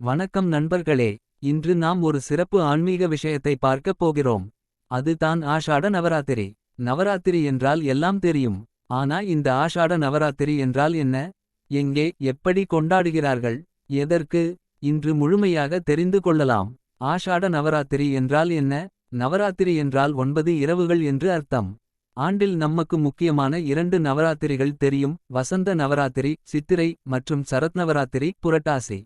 வணக்கம் நண்பர்களே இன்று நாம் ஒரு சிறப்பு ஆன்மீக விஷயத்தை பார்க்கப் போகிறோம். அதுதான் ஆஷாட நவராத்திரி. நவராத்திரி என்றால் எல்லாம் தெரியும். ஆனா இந்த ஆஷாட நவராத்திரி என்றால் என்ன? எங்கே எப்படி கொண்டாடுகிறார்கள்? எதற்கு? இன்று முழுமையாக தெரிந்து கொள்ளலாம். ஆஷாட நவராத்திரி என்றால் என்ன? நவராத்திரி என்றால் ஒன்பது இரவுகள் என்று அர்த்தம். ஆண்டில் நமக்கு முக்கியமான இரண்டு நவராத்திரிகள் தெரியும். வசந்த நவராத்திரி சித்திரை மற்றும் சரத் நவராத்திரி புரட்டாசி.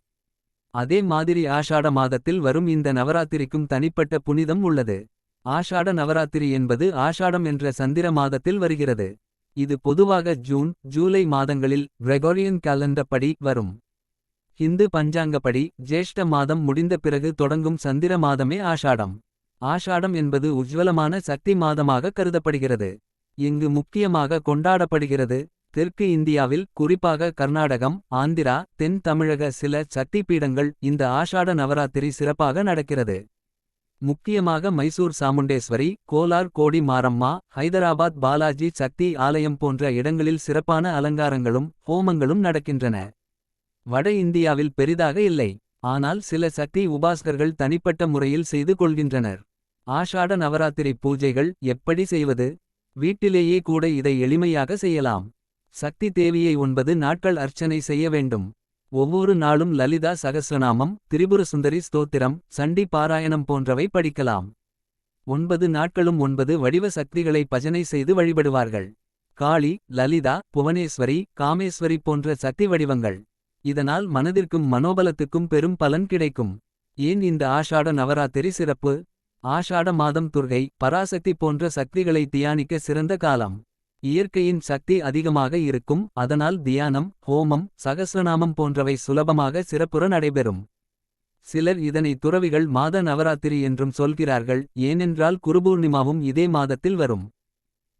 அதே மாதிரி ஆஷாட மாதத்தில் வரும் இந்த நவராத்திரிக்கும் தனிப்பட்ட புனிதம் உள்ளது. ஆஷாட நவராத்திரி என்பது ஆஷாடம் என்ற சந்திர மாதத்தில் வருகிறது. இது பொதுவாக ஜூன் ஜூலை மாதங்களில் கிரெகோரியன் கேலண்டப்படி வரும். ஹிந்து பஞ்சாங்கப்படி ஜேஷ்ட மாதம் முடிந்த பிறகு தொடங்கும் சந்திர மாதமே ஆஷாடம். ஆஷாடம் என்பது உஜ்வலமான சக்தி மாதமாக கருதப்படுகிறது. இங்கு முக்கியமாக கொண்டாடப்படுகிறது. தெற்கு இந்தியாவில் குறிப்பாக கர்நாடகம் ஆந்திரா தென் தமிழக சில சக்தி பீடங்கள் இந்த ஆஷாட நவராத்திரி சிறப்பாக நடக்கிறது. முக்கியமாக மைசூர் சாமுண்டேஸ்வரி கோலார் கோடி மாரம்மா ஹைதராபாத் பாலாஜி சக்தி ஆலயம் போன்ற இடங்களில் சிறப்பான அலங்காரங்களும் ஹோமங்களும் நடக்கின்றன. வட இந்தியாவில் பெரிதாக இல்லை. ஆனால் சில சக்தி உபாஸ்கர்கள் தனிப்பட்ட முறையில் செய்து கொள்கின்றனர். ஆஷாட நவராத்திரி பூஜைகள் எப்படி செய்வது? வீட்டிலேயே கூட இதை எளிமையாக செய்யலாம். சக்தி தேவியை ஒன்பது நாட்கள் அர்ச்சனை செய்ய வேண்டும். ஒவ்வொரு நாளும் லலிதா சகசிரநாமம் திரிபுர சுந்தரி ஸ்தோத்திரம் சண்டி பாராயணம் போன்றவை படிக்கலாம். ஒன்பது நாட்களும் ஒன்பது வடிவ சக்திகளை பஜனை செய்து வழிபடுவார்கள். காளி லலிதா புவனேஸ்வரி காமேஸ்வரி போன்ற சக்தி வடிவங்கள். இதனால் மனதிற்கும் மனோபலத்துக்கும் பெரும் பலன் கிடைக்கும். ஏன் இந்த ஆஷாட நவராத்திரி சிறப்பு? ஆஷாட மாதம் துர்கை பராசக்தி போன்ற சக்திகளை தியானிக்க சிறந்த காலம். இயற்கையின் சக்தி அதிகமாக இருக்கும் அதனால் தியானம் ஹோமம் சகசிரநாமம் போன்றவை சுலபமாக சிறப்புற நடைபெறும். சிலர் இதனை துறவிகள் மாத நவராத்திரி என்றும் சொல்கிறார்கள் ஏனென்றால் குருபூர்ணிமாவும் இதே மாதத்தில் வரும்.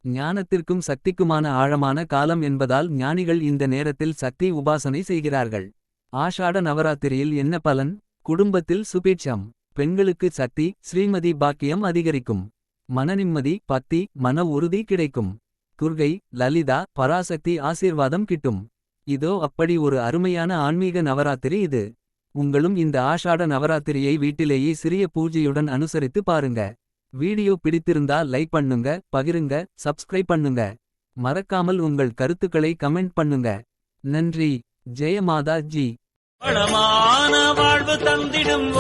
ஞானத்திற்கும் சக்திக்குமான ஆழமான காலம் என்பதால் ஞானிகள் இந்த நேரத்தில் சக்தி உபாசனை செய்கிறார்கள். ஆஷாட நவராத்திரியில் என்ன பலன்? குடும்பத்தில் சுபீட்சம் பெண்களுக்கு சக்தி ஸ்ரீமதி பாக்கியம் அதிகரிக்கும். மனநிம்மதி பக்தி மன உறுதி கிடைக்கும். துர்கை லலிதா பராசக்தி ஆசீர்வாதம் கிட்டும். இதோ அப்படி ஒரு அருமையான ஆன்மீக நவராத்திரி இது. உங்களும் இந்த ஆஷாட நவராத்திரியை வீட்டிலேயே சிறிய பூஜையுடன் அனுசரித்து பாருங்க. வீடியோ பிடித்திருந்தா லைக் பண்ணுங்க பகிருங்க சப்ஸ்கிரைப் பண்ணுங்க. மறக்காமல் உங்கள் கருத்துக்களை கமெண்ட் பண்ணுங்க. நன்றி. ஜெயமாதா ஜி வளமான வாழ்வு தந்திடும்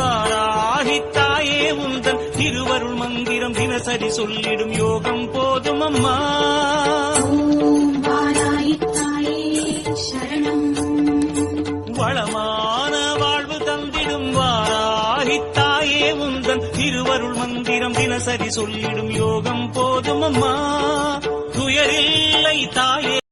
தாயே உந்தன். திருவருள் மந்திரம் தினசரி சொல்லிடும் யோகம் போதும் அம்மா. மந்திரம் தினசரி சொல்லிடும் யோகம் போதும் அம்மா. துயரில்லை தாயே